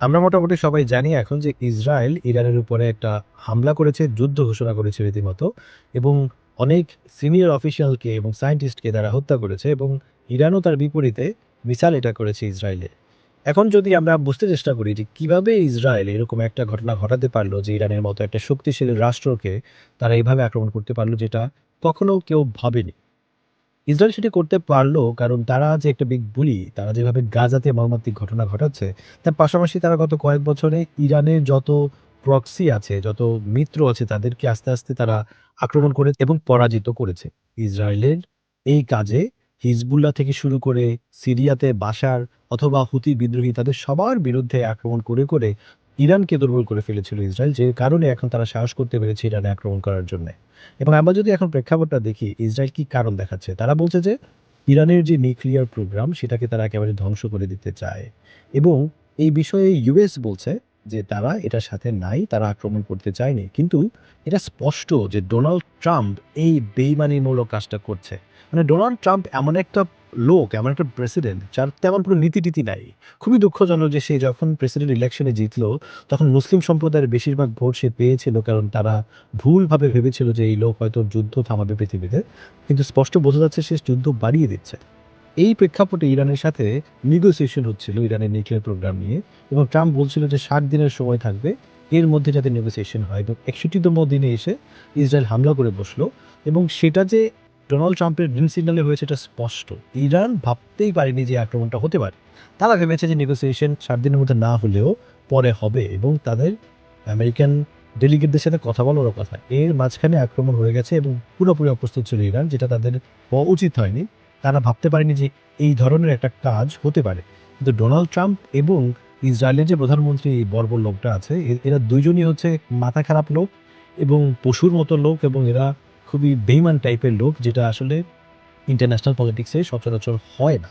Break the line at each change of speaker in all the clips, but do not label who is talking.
আমরা মোটামুটি সবাই জানি এখন যে ইসরায়েল ইরানের উপরে একটা হামলা করেছে, যুদ্ধ ঘোষণা করেছে রীতিমতো এবং অনেক সিনিয়র অফিসিয়ালকে এবং সায়েন্টিস্টকে তারা হত্যা করেছে এবং ইরানও তার বিপরীতে মিসাইল এটা করেছে ইসরায়েলে। এখন যদি আমরা বুঝতে চেষ্টা করি যে কীভাবে ইসরায়েল এরকম একটা ঘটনা ঘটাতে পারল যে ইরানের মতো একটা শক্তিশালী রাষ্ট্রকে তারা এইভাবে আক্রমণ করতে পারল যেটা কখনো কেউ ভাবেনি। ইসরায়েল সেটি করতে পারল কারণ তারা যে একটা বিগ বুলি, তারা যেভাবে গাজাতে মর্মান্তিক ঘটনা ঘটাচ্ছে, তার পাশাপাশি তারা গত কয়েক বছরে ইরানের যত প্রক্সি আছে, যত মিত্র আছে, তাদেরকে আস্তে আস্তে তারা আক্রমণ করে এবং পরাজিত করেছে। ইসরায়েলের এই কাজে হিজবুল্লাহ থেকে শুরু করে সিরিয়াতে বাসার অথবা হুতি বিদ্রোহী তাদের সবার বিরুদ্ধে আক্রমণ করে করে ইরানকে দুর্বল করে ফেলেছিল ইসরায়েল, যে কারণে এখন তারা সাহস করতে পেরেছে ইরানে আক্রমণ করার জন্য। এবং আমরা যদি এখন প্রেক্ষাপটটা দেখি, ইসরায়েল কি কারণ দেখাচ্ছে? তারা বলছে যে ইরানের যে নিউক্লিয়ার প্রোগ্রাম, সেটাকে তারা একেবারে ধ্বংস করে দিতে চায়। এবং এই বিষয়ে ইউএস বলছে যে তারা এটার সাথে নাই, তারা আক্রমণ করতে চায়নি। কিন্তু এটা স্পষ্ট যে ডোনাল্ড ট্রাম্প এই বেইমানিমূলক কাজটা করছে। মানে ডোনাল্ড ট্রাম্প এমন একটা লোক, এমন একটা প্রেসিডেন্ট যার তেমন কোনো নীতি টিতি নাই। খুবই দুঃখজনক যে সে যখন প্রেসিডেন্ট ইলেকশনে জিতলো, তখন মুসলিম সম্প্রদায়ের বেশিরভাগ ভোট সে পেয়েছিল কারণ তারা ভুলভাবে ভেবেছিল যে এই লোক হয়তো যুদ্ধ থামাবে পৃথিবীতে। কিন্তু স্পষ্ট বোঝা যাচ্ছে সে যুদ্ধ বাড়িয়ে দিচ্ছে। এই প্রেক্ষাপটে ইরানের সাথে নেগোসিয়েশন হচ্ছিল ইরানের নিউক্লিয়ার প্রোগ্রাম নিয়ে এবং ট্রাম্প বলছিল যে ষাট দিনের সময় থাকবে, এর মধ্যে যাতে নেগোসিয়েশন হয়। এবং একষট্টিতম দিনে এসে ইসরায়েল হামলা করে বসল এবং সেটা যে ডোনাল্ড ট্রাম্পের গ্রিন সিগন্যালে হয়েছে এটা স্পষ্ট। ইরান ভাবতেই পারেনি যে আক্রমণটা হতে পারে। তারা ভেবেছে যে নেগোসিয়েশন সাত দিনের মধ্যে না হলেও পরে হবে এবং তাদের আমেরিকান ডেলিগেটদের সাথে কথা বলারও কথা। এর মাঝখানে আক্রমণ হয়ে গেছে এবং পুরোপুরি অপ্রস্তুত ছিল ইরান, যেটা তাদের উচিত হয়নি। তারা ভাবতে পারেনি যে এই ধরনের একটা কাজ হতে পারে। কিন্তু ডোনাল্ড ট্রাম্প এবং ইসরায়েলের যে প্রধানমন্ত্রী বর্বর লোকটা আছে এরা দুইজনই হচ্ছে মাথা খারাপ লোক এবং পশুর মতো লোক এবং এরা খুবই বেইমান টাইপের লোক যেটা আসলে ইন্টারন্যাশনাল পলিটিক্সে সচরাচর হয় না।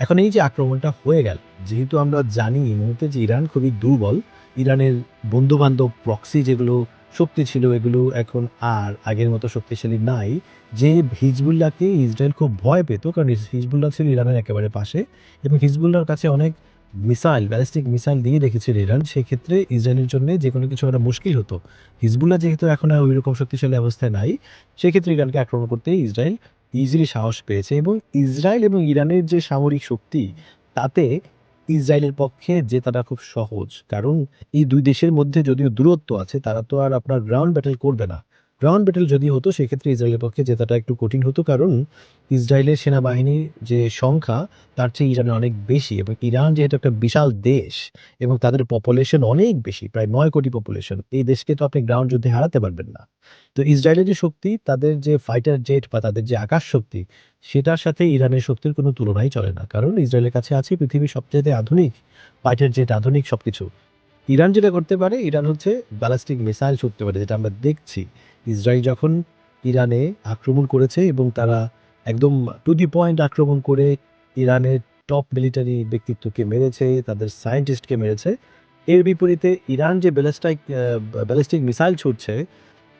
এখন এই যে আক্রমণটা হয়ে গেল, যেহেতু আমরা জানি এই মুহূর্তে যে ইরান খুবই দুর্বল, ইরানের বন্ধু বান্ধব প্রক্সি যেগুলো শক্তি ছিল এগুলো এখন আর আগের মতো শক্তিশালী নাই, যে হিজবুল্লাহকে ইসরায়েল খুব ভয় পেত, কারণ হিজবুল্লাহ ছিল ইরানের একেবারে পাশে এবং হিজবুল্লাহর কাছে অনেক মিসাইল, ব্যালিস্টিক মিসাইল দিয়ে রেখেছিল ইরান, সেক্ষেত্রে ইসরায়েলের জন্য যে কোনো কিছু একটা মুশকিল হতো। হিজবুল্লাহ যেহেতু এখন আর ওই রকম শক্তিশালী অবস্থায় নাই, সেক্ষেত্রে ইরানকে আক্রমণ করতে ইসরায়েল ইজিলি সাহস পেয়েছে এবং ইসরায়েল এবং ইরানের যে সামরিক শক্তি, তাতে ইসরায়েলের পক্ষে জেতাটা খুব সহজ। কারণ এই দুই দেশের মধ্যে যদিও দূরত্ব আছে, তারা তো আর আপনার গ্রাউন্ড ব্যাটেল করবে না। গ্রাউন্ড ব্যাটেল যদি হতো, সেক্ষেত্রে ইসরায়েলের পক্ষে জেতাটা একটু কঠিন হতো, কারণ ইসরায়েলের সেনাবাহিনীর যে সংখ্যা, তার চেয়ে ইরানের অনেক বেশি এবং ইরান যেহেতু একটা বিশাল দেশ এবং তাদের পপুলেশন অনেক বেশি, প্রায় নয় কোটি পপুলেশন এই দেশকে তো আপনি গ্রাউন্ড যুদ্ধে হারাতে পারবেন না। তো ইসরায়েলের যে শক্তি, তাদের যে ফাইটার জেট বা তাদের যে আকাশ শক্তি, সেটার সাথে ইরানের শক্তির কোনো তুলনাই চলে না, কারণ ইসরায়েলের কাছে আছে পৃথিবীর সবচেয়ে আধুনিক ফাইটার জেট আধুনিক সবকিছু। ইরান যেটা করতে পারে, ইরান হচ্ছে ব্যালাস্টিক মিসাইল ছুটতে পারে, যেটা আমরা দেখছি। ইসরায়েল যখন ইরানে আক্রমণ করেছে এবং তারা একদম টু দি পয়েন্ট আক্রমণ করে ইরানের টপ মিলিটারি ব্যক্তিত্বকে মেরেছে, তাদের সায়েন্টিস্টকে মেরেছে, এর বিপরীতে ইরান যে ব্যালাস্টাইক ব্যালিস্টিক মিসাইল ছুটছে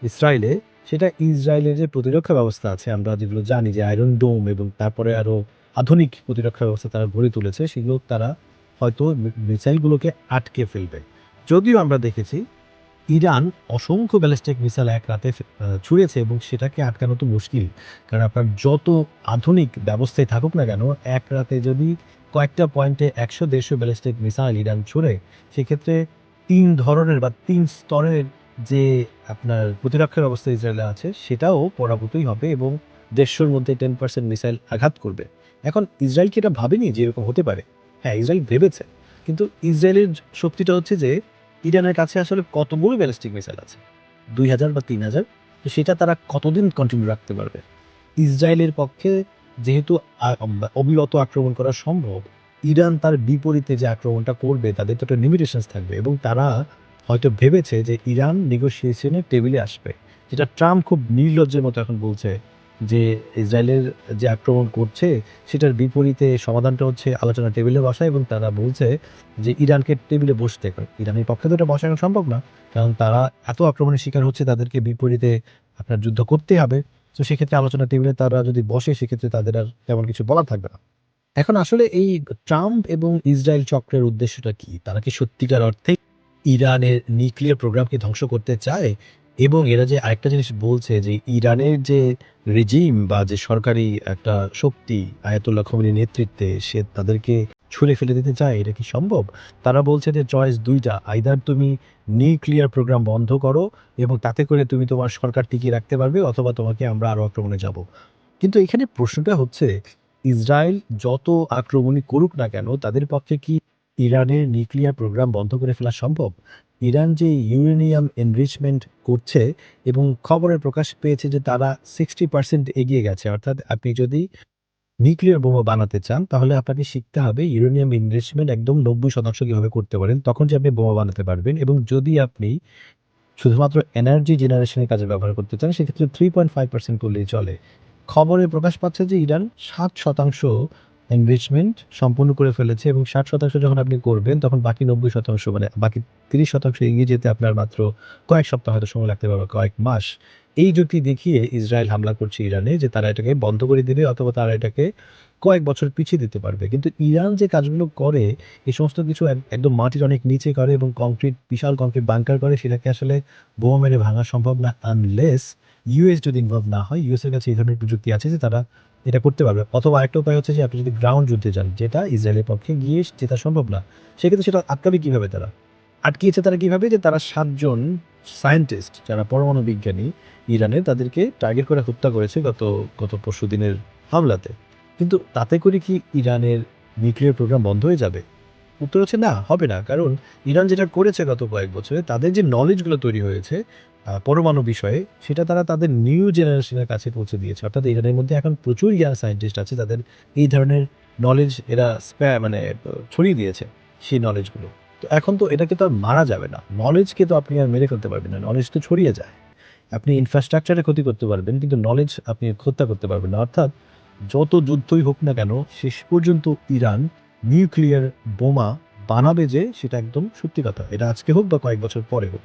ইসরায়েলে, সেটা ইসরায়েলের যে প্রতিরক্ষা ব্যবস্থা আছে, আমরা যেগুলো জানি যে আয়রন ডোম এবং তারপরে আরও আধুনিক প্রতিরক্ষা ব্যবস্থা তারা গড়ে তুলেছে, সেগুলো তারা হয়তো মিসাইলগুলোকে আটকে ফেলবে। যদিও আমরা দেখেছি ইরান অসংখ্য ব্যালিস্টিক মিসাইল এক রাতে ছুঁড়েছে এবং সেটাকে আটকানো তো মুশকিল। কারণ আপনার যত আধুনিক ব্যবস্থায় থাকুক না কেন, এক রাতে যদি কয়েকটা পয়েন্টে একশো দেড়শো ব্যালিস্টিক মিসাইল ইরান ছুড়ে, সেক্ষেত্রে তিন ধরনের বা তিন স্তরের যে আপনার প্রতিরক্ষার অবস্থা ইসরায়েলে আছে, সেটাও পরাভূতই হবে এবং দেড়শোর মধ্যে টেন পার্সেন্ট মিসাইল আঘাত করবে। এখন ইসরায়েল কি এটা ভাবেনি যে এরকম হতে পারে? হ্যাঁ ইসরায়েল ভেবেছে। কিন্তু ইসরায়েলের শক্তিটা হচ্ছে যে ইরানের কাছে আসলে কতগুলো ব্যালিস্টিক মিসাইল আছে? দুই হাজার বা তিন হাজার? তো সেটা তারা কতদিন কন্টিনিউ রাখতে পারবে? ইসরায়েলের পক্ষে যেহেতু অবিরত আক্রমণ করা সম্ভব, ইরান তার বিপরীতে যে আক্রমণটা করবে, তাদের তো একটা লিমিটেশনস থাকবে এবং তারা হয়তো ভেবেছে যে ইরান নেগোসিয়েশনের টেবিলে আসবে। যেটা ট্রাম্প খুব নির্লজ্জের মতো এখন বলছে যে ইসরায়েলের যে আক্রমণ করছে, সেটার বিপরীতে সমাধানটা হচ্ছে আলোচনা টেবিলে বসা এবং তারা বলছে যে ইরানকে টেবিলে বসতে ইরানের পক্ষে তো এটা বসানো সম্ভব না, কারণ তারা এত আক্রমণের শিকার হচ্ছে তাদেরকে বিপরীতে আপনার যুদ্ধ করতেই হবে তো সেক্ষেত্রে আলোচনা টেবিলে তারা যদি বসে, সেক্ষেত্রে তাদের আর তেমন কিছু বলার থাকবে না এখন আসলে এই ট্রাম্প এবং ইসরায়েল চক্রের উদ্দেশ্যটা কি? তারা কি সত্যিকার অর্থে ইরানের নিউক্লিয়ার প্রোগ্রামকে ধ্বংস করতে চায়? এবং এরা যে আরেকটা জিনিস বলছে যে ইরানের যে রেজিম বা যে সরকারি একটা শক্তি আয়াতুল্লাহ খোমেনির নেতৃত্বে সে তাদেরকে ছুঁড়ে ফেলে দিতে চায়, এটা কি সম্ভব? তারা বলছে যে চয়েস দুইটা আইদার তুমি নিউক্লিয়ার প্রোগ্রাম বন্ধ করো এবং তাতে করে তুমি তোমার সরকার টিকিয়ে রাখতে পারবে অথবা তোমাকে আমরা আরও আক্রমণে যাব। কিন্তু এখানে প্রশ্নটা হচ্ছে ইসরায়েল যত আক্রমণই করুক না কেন তাদের পক্ষে কি ইরানের নিউক্লিয়ার প্রোগ্রাম বন্ধ করে ফেলা সম্ভব? ইরান যে ইউরেনিয়াম এনরিচমেন্ট করছে এবং খবরে প্রকাশ পেয়েছে যে তারা 60% এগিয়ে গেছে। অর্থাৎ আপনি যদি নিউক্লিয়ার বোমা বানাতে চান, তাহলে আপনাকে শিখতে হবে ইউরেনিয়াম এনরিচমেন্ট একদম নব্বই শতাংশ কীভাবে করতে পারেন। তখন যে আপনি বোমা বানাতে পারবেন এবং যদি আপনি শুধুমাত্র এনার্জি জেনারেশনের কাজে ব্যবহার করতে চান, সেক্ষেত্রে 3.5% করলেই চলে। খবরে প্রকাশ পাচ্ছে যে ইরান ৭% এনরিচমেন্ট সম্পূর্ণ করে ফেলেছে এবং ৬০% যখন আপনি করবেন, তখন বাকি ৯০% মানে বাকি ৩০% এগিয়ে যেতে আপনার মাত্র কয়েক সপ্তাহ হয়তো সময় লাগতে পারবে, কয়েক মাস। এই যুক্তি দেখিয়ে ইসরায়েল হামলা করছে ইরানে যে তারা এটাকে বন্ধ করে দিবে অথবা তারা এটাকে কয়েক বছর পিছিয়ে দিতে পারবে। কিন্তু ইরান যে কাজগুলো করে, এই সমস্ত কিছু এক একদম মাটির অনেক নিচে করে এবং কংক্রিট, বিশাল কংক্রিট বাঙ্কার করে, সেটাকে আসলে বোমা মেরে ভাঙা সম্ভব না আনলেস ইউএস যদি ইনভলভ না হয়। ইউএস এর কাছে এই ধরনের প্রযুক্তি আছে যে তারা এটা করতে পারবে। অথবা আরেকটা উপায় হচ্ছে যে আপনি যদি গ্রাউন্ড যুদ্ধে যান, যেটা ইসরায়েলের পক্ষে গিয়ে জেতা সম্ভব না। সেক্ষেত্রে সেটা আটকাবে কীভাবে তারা? আটকিয়েছে তারা কীভাবে যে তারা সাতজন সায়েন্টিস্ট যারা পরমাণু বিজ্ঞানী ইরানে তাদেরকে টার্গেট করে হত্যা করেছে গত গত পরশু দিনের হামলাতে। কিন্তু তাতে করে কি ইরানের নিউক্লিয়ার প্রোগ্রাম বন্ধ হয়ে যাবে? উত্তর হচ্ছে না, হবে না। কারণ ইরান যেটা করেছে গত কয়েক বছরে তাদের যে নলেজগুলো তৈরি হয়েছে পরমাণু বিষয়ে সেটা তারা তাদের নিউ জেনারেশনের কাছে পৌঁছে দিয়েছে। অর্থাৎ ইরানের মধ্যে এখন প্রচুর ইয়াং সায়েন্টিস্ট আছে তাদের এই ধরনের নলেজ এরা মানে ছড়িয়ে দিয়েছে সেই নলেজগুলো তো এখন তো এটাকে তো আর মারা যাবে না। নলেজকে তো আপনি আর মেরে ফেলতে পারবেন না। নলেজ তো ছড়িয়ে যায়। আপনি ইনফ্রাস্ট্রাকচার ক্ষতি করতে পারবেন কিন্তু নলেজ আপনি হত্যা করতে পারবেন না। অর্থাৎ যত যুদ্ধই হোক না কেন শেষ পর্যন্ত ইরান নিউক্লিয়ার বোমা বানাবে যে সেটা একদম সত্যি কথা। এটা আজকে হোক বা কয়েক বছর পরে হোক।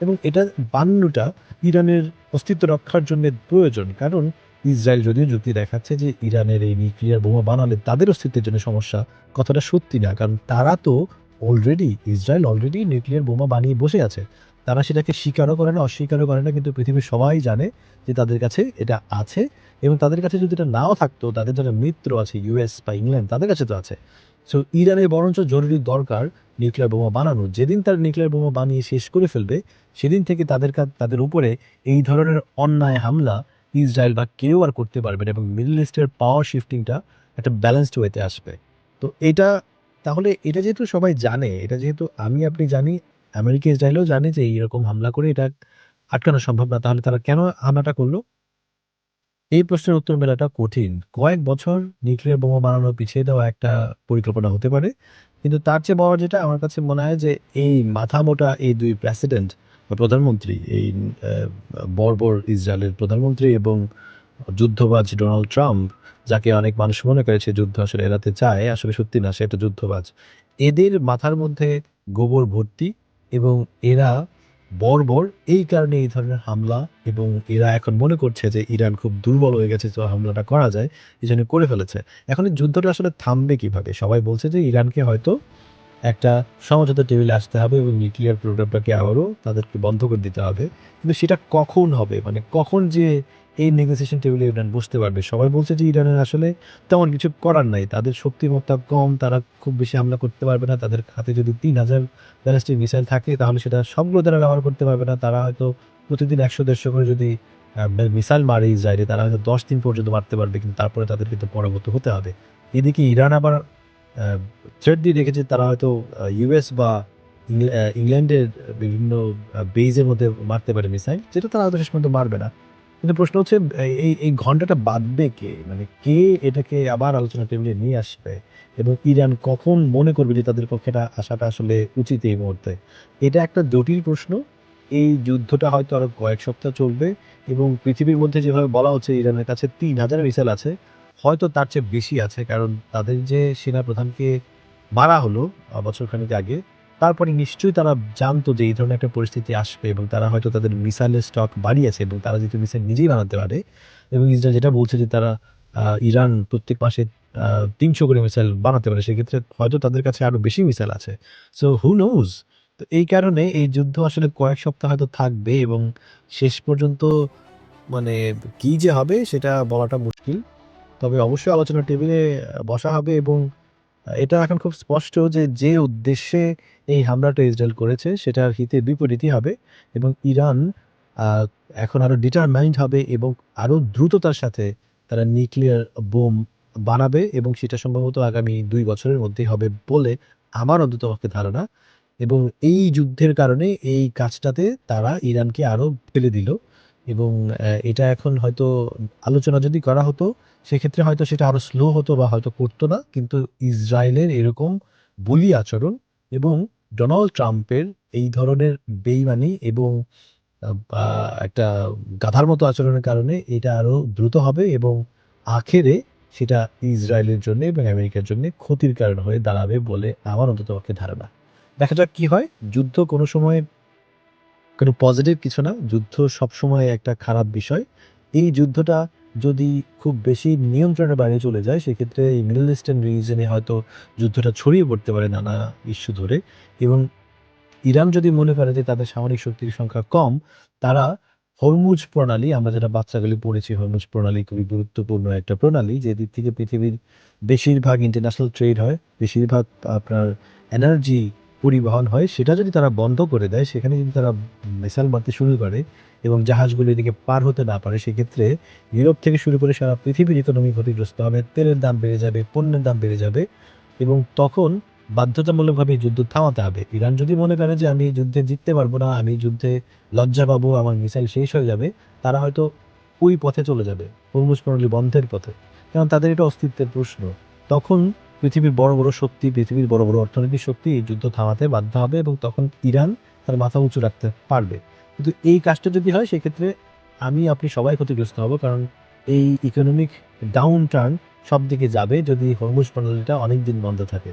এবং এটা বানানোটা ইরানের অস্তিত্ব রক্ষার জন্যে প্রয়োজন। কারণ ইসরায়েল যদিও যুক্তি দেখাচ্ছে যে ইরানের এই নিউক্লিয়ার বোমা বানালে তাদের অস্তিত্বের জন্য সমস্যা। কথাটা সত্যি না। কারণ তারা তো অলরেডি ইসরায়েল অলরেডি নিউক্লিয়ার বোমা বানিয়ে বসে আছে। তারা সেটাকে স্বীকারও করে না, অস্বীকারও করে না কিন্তু পৃথিবীর সবাই জানে যে তাদের কাছে এটা আছে এবং তাদের কাছে যদি এটা নাও থাকতো তাদের যারা মিত্র আছে ইউএস বা ইংল্যান্ড তাদের কাছে তো আছে। সো ইরানের বরঞ্চ জরুরি দরকার নিউক্লিয়ার বোমা বানানো। যেদিন তার নিউক্লিয়ার বোমা বানিয়ে শেষ করে ফেলবে সেদিন থেকে তাদের তাদের উপরে এই ধরনের অন্যায় হামলা ইসরায়েল বা কেউ আর করতে পারবে না এবং মিডল ইস্টের পাওয়ার শিফটিংটা একটা ব্যালেন্সড ওয়েতে আসবে। তো এটা তাহলে এটা যেহেতু সবাই জানে, এটা যেহেতু আমি আপনি জানি, আমেরিকা ইসরায়েলও জানে যে এইরকম হামলা করে এটা আটকানো সম্ভব না। তাহলে তারা কেন হামলাটা করল? এই প্রশ্নের উত্তর মেলাটা কঠিন। কয়েক বছর নিউক্লিয়ার বোমা বানানো পিছিয়ে দেওয়া একটা পরিকল্পনা হতে পারে। কিন্তু তার চেয়ে বড় যেটা আমার কাছে মনে হয় যে এই মাথা মোটা এই দুই প্রেসিডেন্ট বা প্রধানমন্ত্রী, এই বর্বর ইসরায়েলের প্রধানমন্ত্রী এবং যুদ্ধবাজ ডোনাল্ড ট্রাম্প, যাকে অনেক মানুষ মনে করে সে যুদ্ধ আসলে এড়াতে চায়। আসলে সত্যি না, সে একটা যুদ্ধবাজ। এদের মাথার মধ্যে গোবর ভর্তি এবং এরা বর্বর এই কারণে এই ধরনের হামলা এবং এরা এখন মনে করছে যে ইরান খুব দুর্বল হয়ে গেছে, তো হামলাটা করা যায়। এই জন্য করে ফেলেছে। এখন এই যুদ্ধটা আসলে থামবে কীভাবে? সবাই বলছে যে ইরানকে হয়তো একটা সমঝোতা টেবিলে আসতে হবে এবং নিউক্লিয়ার প্রোগ্রামটাকে আবারও তাদেরকে বন্ধ করে দিতে হবে। কিন্তু সেটা কখন হবে? মানে কখন যে এই নেগোসিয়েশন টেবিলে ইরান বসতে পারবে? সবাই বলছে যে ইরানের আসলে তেমন কিছু করার নাই। তাদের শক্তিমত্তা কম, তারা খুব বেশি হামলা করতে পারবে না। তাদের হাতে যদি ৩,০০০ ব্যালিস্টিক মিসাইল থাকে তাহলে সেটা সবগুলো তারা ব্যবহার করতে পারবে না। তারা হয়তো প্রতিদিন একশো দেড়শো করে যদি মিসাইল মারে ইসরায়েলে তারা হয়তো ১০ দিন পর্যন্ত মারতে পারবে কিন্তু তারপরে তাদের কিন্তু পরাভূত হতে হবে। এদিকে ইরান আবার আ থ্রেট দিয়ে রেখেছে তারা হয়তো ইউএস বা ইংল্যান্ডের বিভিন্ন বেইজের মধ্যে মারতে পারে মিসাইল। যেটা তারা হয়তো শেষ পর্যন্ত মারবে না। কিন্তু প্রশ্ন হচ্ছে এই এই ঘন্টাটা বাঁধবে কে? মানে কে এটাকে আবার আলোচনা টেবিলে নিয়ে আসবে? এবং ইরান কখন মনে করবে যে তাদের পক্ষে এটা আসাটা আসলে উচিত এই মুহূর্তে? এটা একটা জটিল প্রশ্ন। এই যুদ্ধটা হয়তো আরও কয়েক সপ্তাহ চলবে এবং পৃথিবীর মধ্যে যেভাবে বলা হচ্ছে ইরানের কাছে ৩,০০০ মিসাইল আছে। হয়তো তার চেয়ে বেশি আছে। কারণ তাদের যে সেনা প্রধানকে মারা হলো বছরখানেক আগে, তারপরে নিশ্চয়ই তারা জানতো যে এই ধরনের একটা পরিস্থিতি আসবে এবং তারা হয়তো তাদের মিসাইলের স্টক বাড়িয়েছে এবং তারা যেহেতু মিসাইল নিজেই বানাতে পারে এবং ইসরায়েল যেটা বলছে যে তারা ইরান প্রত্যেক মাসে তিনশো করে মিসাইল বানাতে পারে, সেক্ষেত্রে হয়তো তাদের কাছে আরও বেশি মিসাইল আছে। সো হু নোজ তো এই কারণে এই যুদ্ধ আসলে কয়েক সপ্তাহ হয়তো থাকবে এবং শেষ পর্যন্ত মানে কি যে হবে সেটা বলাটা মুশকিল। তবে অবশ্যই আলোচনা টেবিলে বসা হবে এবং এটা এখন খুব স্পষ্ট যে যে উদ্দেশ্যে এই হামলাটা ইসরায়েল করেছে, সেটার হিতে বিপরীতই হবে এবং ইরান এখন আরও ডিটারমাইন্ড হবে এবং আরও দ্রুততার সাথে তারা নিউক্লিয়ার বোম বানাবে এবং সেটা সম্ভবত আগামী দুই বছরের মধ্যেই হবে বলে আমার অন্ততপক্ষে ধারণা এবং এই যুদ্ধের কারণে এই কাজটাতে তারা ইরানকে আরও ফেলে দিল। এবং এটা এখন হয়তো আলোচনা যদি করা হতো, সেক্ষেত্রে হয়তো সেটা আরও স্লো হতো বা হয়তো করতো না। কিন্তু ইসরায়েলের এরকম বলি আচরণ এবং ডোনাল্ড ট্রাম্পের এই ধরনের বেইমানি এবং একটা গাধার মতো আচরণের কারণে এটা আরও দ্রুত হবে এবং আখেরে সেটা ইসরায়েলের জন্য এবং আমেরিকার জন্য ক্ষতির কারণ হয়ে দাঁড়াবে বলে আমার অন্তত পক্ষে ধারণা। দেখা যাক কি হয়। যুদ্ধ কোনো সময় কোনো পজিটিভ কিছু না। যুদ্ধ সবসময় একটা খারাপ বিষয়। এই যুদ্ধটা যদি খুব বেশি নিয়ন্ত্রণের বাইরে চলে যায়, সেক্ষেত্রে এই মিডল ইস্টার্ন রিজনে হয়তো যুদ্ধটা ছড়িয়ে পড়তে পারে নানা ইস্যু ধরে। এবং ইরান যদি মনে করে যে তাদের সামরিক শক্তির সংখ্যা কম, তারা হরমুজ প্রণালী, আমরা যেটা বাচ্চাগুলি পড়েছি, হরমুজ প্রণালী খুবই গুরুত্বপূর্ণ একটা প্রণালী, যে দিক থেকে পৃথিবীর বেশিরভাগ ইন্টারন্যাশনাল ট্রেড হয়, বেশিরভাগ আপনার এনার্জি পরিবহন হয়, সেটা যদি তারা বন্ধ করে দেয়, সেখানে যদি তারা মিসাইল মারতে শুরু করে এবং জাহাজগুলো এদিকে পার হতে না পারে, সেক্ষেত্রে ইউরোপ থেকে শুরু করে সারা পৃথিবীর ইকোনমি ক্ষতিগ্রস্ত হবে, তেলের দাম বেড়ে যাবে, পণ্যের দাম বেড়ে যাবে এবং তখন বাধ্যতামূলকভাবে যুদ্ধ থামাতে হবে। ইরান যদি মনে করে যে আমি যুদ্ধে জিততে পারব না, আমি যুদ্ধে লজ্জা পাবো, আমার মিসাইল শেষ হয়ে যাবে, তারা হয়তো ওই পথে চলে যাবে, হরমুজ প্রণালী বন্ধের পথে। কারণ তাদের এটা অস্তিত্বের প্রশ্ন। তখন পৃথিবীর বড় বড় শক্তি, পৃথিবীর বড় বড় অর্থনৈতিক শক্তি এই যুদ্ধ থামাতে বাধ্য হবে এবং তখন ইরান তার মাথা উঁচু রাখতে পারবে। কিন্তু এই কাজটা যদি হয়, সেক্ষেত্রে আমি, আপনি সবাই ক্ষতিগ্রস্ত হব কারণ এই ইকোনমিক ডাউন টার্ন সব দিকে যাবে যদি হরমুজ প্রণালীটা অনেক দিন বন্ধ থাকে।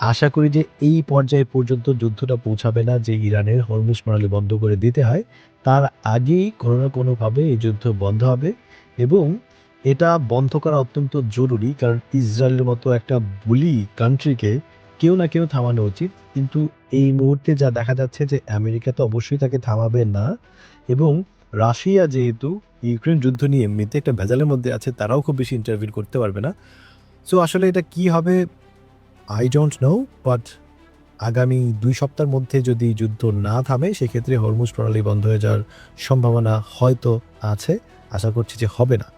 আশা করি যে এই পর্যায়ে পর্যন্ত যুদ্ধটা পৌঁছাবে না যে ইরানের হরমুজ প্রণালী বন্ধ করে দিতে হয়। তার আগেই কোনো না কোনোভাবে এই যুদ্ধ বন্ধ হবে এবং এটা বন্ধ করা অত্যন্ত জরুরি, কারণ ইসরায়েলের মতো একটা বুলি কান্ট্রিকে কেউ না কেউ থামানো উচিত। কিন্তু এই মুহূর্তে যা দেখা যাচ্ছে যে আমেরিকা তো অবশ্যই তাকে থামাবে না, এবং রাশিয়া যেহেতু ইউক্রেন যুদ্ধ নিয়ে এমনিতে একটা ভেজালের মধ্যে আছে, তারাও খুব বেশি ইন্টারভিউ করতে পারবে না। সো আসলে এটা কি হবে? আই ডোন্ট নো বাট আগামী দুই সপ্তাহের মধ্যে যদি যুদ্ধ না থামে, সেক্ষেত্রে হরমুজ প্রণালী বন্ধ হয়ে যাওয়ার সম্ভাবনা হয়তো আছে। আশা করছি যে হবে না।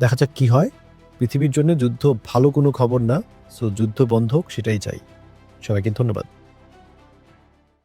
দেখা যাক কি হয়। পৃথিবীর জন্য যুদ্ধ ভালো কোনো খবর না, সো যুদ্ধ বন্ধ হোক, সেটাই চাই। সবাইকে ধন্যবাদ।